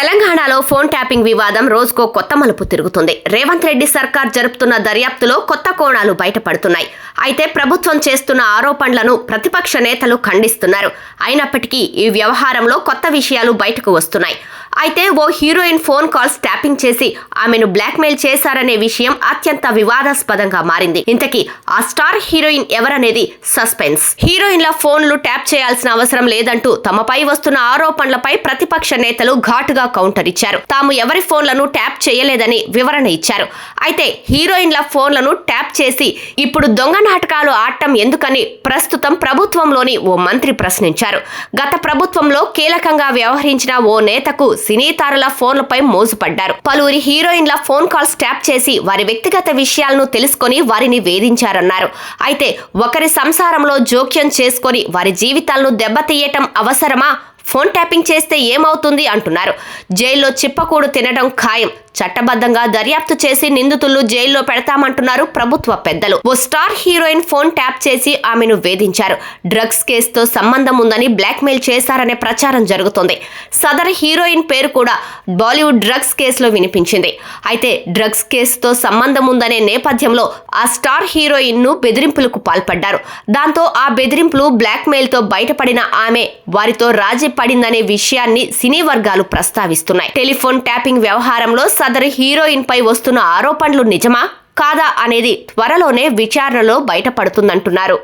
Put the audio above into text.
తెలంగాణలో phone tapping వివాదం రోజుకో కొత్త మలుపు తిరుగుతుంది. రేవంత్ రెడ్డి సర్కార్ జరుపుతున్న దర్యాప్తులో కొత్త కోణాలు బయటపడుతున్నాయి. అయితే ప్రభుత్వం చేస్తున్న ఆరోపణలను ప్రతిపక్ష నేతలు ఖండిస్తున్నారు. అయినప్పటికీ ఈ వ్యవహారంలో కొత్త విషయాలు బయటకు వస్తున్నాయి. అయితే ఓ హీరోయిన్ ఫోన్ కాల్స్ ట్యాపింగ్ చేసి ఆమెను బ్లాక్మెయిల్ చేశారనే విషయం అత్యంత వివాదాస్పదంగా మారింది. ఇంతకీ ఆ స్టార్ హీరోయిన్ ఎవరనేది సస్పెన్స్. హీరోయిన్ల ఫోన్లు ట్యాప్ చేయాల్సిన అవసరం లేదంటూ తమపై వస్తున్న ఆరోపణలపై ప్రతిపక్ష నేతలు ఘాటుగా కౌంటర్ ఇచ్చారు. తాము ఎవరి ఫోన్లను ట్యాప్ చేయలేదని వివరణ ఇచ్చారు. అయితే హీరోయిన్ల ఫోన్లను ట్యాప్ చేసి ఇప్పుడు దొంగ నాటకాలు ఆడటం ఎందుకని ప్రస్తుతం ప్రభుత్వంలోని ఓ మంత్రి ప్రశ్నించారు. గత ప్రభుత్వంలో కీలకంగా వ్యవహరించిన ఓ నేతకు సినీ తారల ఫోన్లపై మోజుపడ్డారు. పలువురి హీరోయిన్ల ఫోన్ కాల్స్ ట్యాప్ చేసి వారి వ్యక్తిగత విషయాలను తెలుసుకొని వారిని వేధించారన్నారు. అయితే ఒకరి సంసారంలో జోక్యం చేసుకొని వారి జీవితాలను దెబ్బతీయటం అవసరమా? ఫోన్ ట్యాపింగ్ చేస్తే ఏమవుతుంది అంటున్నారు. జైల్లో చిప్పకూడు తినడం ఖాయం. చట్టబద్ధంగా దర్యాప్తు చేసి నిందితులు జైల్లో పెడతామంటున్నారు ప్రభుత్వ పెద్దలు. ఓ స్టార్ హీరోయిన్ ఫోన్ ట్యాప్ చేసి ఆమెను వేధించారు. డ్రగ్స్ కేసుతో సంబంధం ఉందని బ్లాక్మెయిల్ చేశారనే ప్రచారం జరుగుతోంది. సదర్ హీరోయిన్ పేరు కూడా బాలీవుడ్ డ్రగ్స్ కేసులో వినిపించింది. అయితే డ్రగ్స్ కేసుతో సంబంధం ఉందనే నేపథ్యంలో ఆ స్టార్ హీరోయిన్ను బెదిరింపులకు పాల్పడ్డారు. దాంతో ఆ బెదిరింపులు బ్లాక్మెయిల్తో బయటపడిన ఆమె వారితో రాజీ పడిందనే విషయాన్ని సినీ వర్గాలు ప్రస్తావిస్తున్నాయి. టెలిఫోన్ ట్యాపింగ్ వ్యవహారంలో సదరు హీరోయిన్ పై వస్తున్న ఆరోపణలు నిజమా? కాదా అనేది త్వరలోనే విచారణలో బయటపడుతుందంటున్నారు.